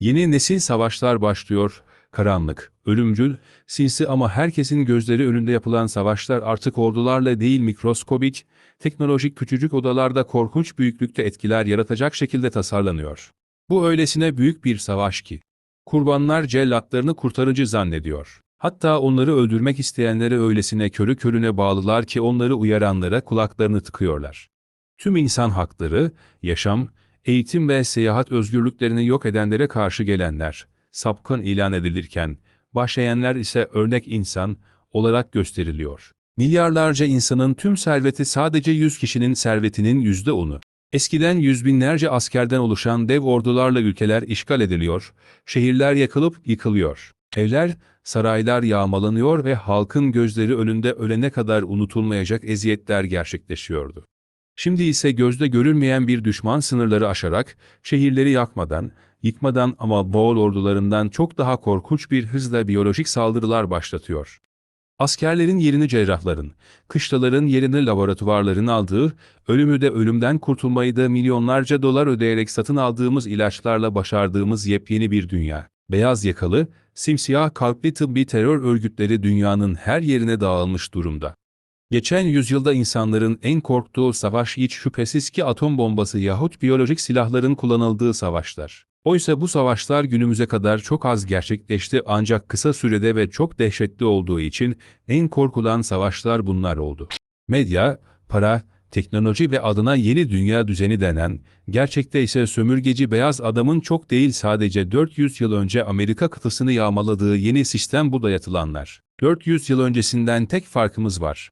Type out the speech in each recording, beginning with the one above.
Yeni nesil savaşlar başlıyor, karanlık, ölümcül, sinsi ama herkesin gözleri önünde yapılan savaşlar artık ordularla değil mikroskobik, teknolojik küçücük odalarda korkunç büyüklükte etkiler yaratacak şekilde tasarlanıyor. Bu öylesine büyük bir savaş ki, kurbanlar cellatlarını kurtarıcı zannediyor. Hatta onları öldürmek isteyenlere öylesine körü körüne bağlılar ki onları uyaranlara kulaklarını tıkıyorlar. Tüm insan hakları, yaşam, eğitim ve seyahat özgürlüklerini yok edenlere karşı gelenler, sapkın ilan edilirken, başlayanlar ise örnek insan olarak gösteriliyor. Milyarlarca insanın tüm serveti sadece 100 kişinin servetinin yüzde onu. Eskiden yüz binlerce askerden oluşan dev ordularla ülkeler işgal ediliyor, şehirler yakılıp yıkılıyor. Evler, saraylar yağmalanıyor ve halkın gözleri önünde ölene kadar unutulmayacak eziyetler gerçekleşiyordu. Şimdi ise gözde görülmeyen bir düşman sınırları aşarak, şehirleri yakmadan, yıkmadan ama Boğul ordularından çok daha korkunç bir hızla biyolojik saldırılar başlatıyor. Askerlerin yerini cerrahların, kışlaların yerini laboratuvarların aldığı, ölümü de ölümden kurtulmayı da milyonlarca dolar ödeyerek satın aldığımız ilaçlarla başardığımız yepyeni bir dünya. Beyaz yakalı, simsiyah kalpli tıbbi terör örgütleri dünyanın her yerine dağılmış durumda. Geçen yüzyılda insanların en korktuğu savaş hiç şüphesiz ki atom bombası yahut biyolojik silahların kullanıldığı savaşlar. Oysa bu savaşlar günümüze kadar çok az gerçekleşti ancak kısa sürede ve çok dehşetli olduğu için en korkulan savaşlar bunlar oldu. Medya, para, teknoloji ve adına yeni dünya düzeni denen, gerçekte ise sömürgeci beyaz adamın çok değil sadece 400 yıl önce Amerika kıtasını yağmaladığı yeni sistem bu dayatılanlar. 400 yıl öncesinden tek farkımız var.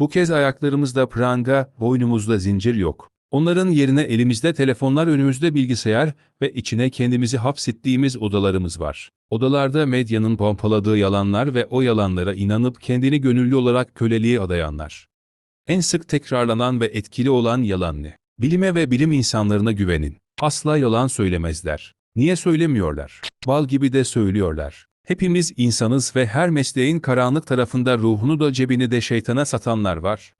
Bu kez ayaklarımızda pranga, boynumuzda zincir yok. Onların yerine elimizde telefonlar önümüzde bilgisayar ve içine kendimizi hapsettiğimiz odalarımız var. Odalarda medyanın pompaladığı yalanlar ve o yalanlara inanıp kendini gönüllü olarak köleliğe adayanlar. En sık tekrarlanan ve etkili olan yalan ne? Bilime ve bilim insanlarına güvenin. Asla yalan söylemezler. Niye söylemiyorlar? Bal gibi de söylüyorlar. Hepimiz insanız ve her mesleğin karanlık tarafında ruhunu da cebini de şeytana satanlar var.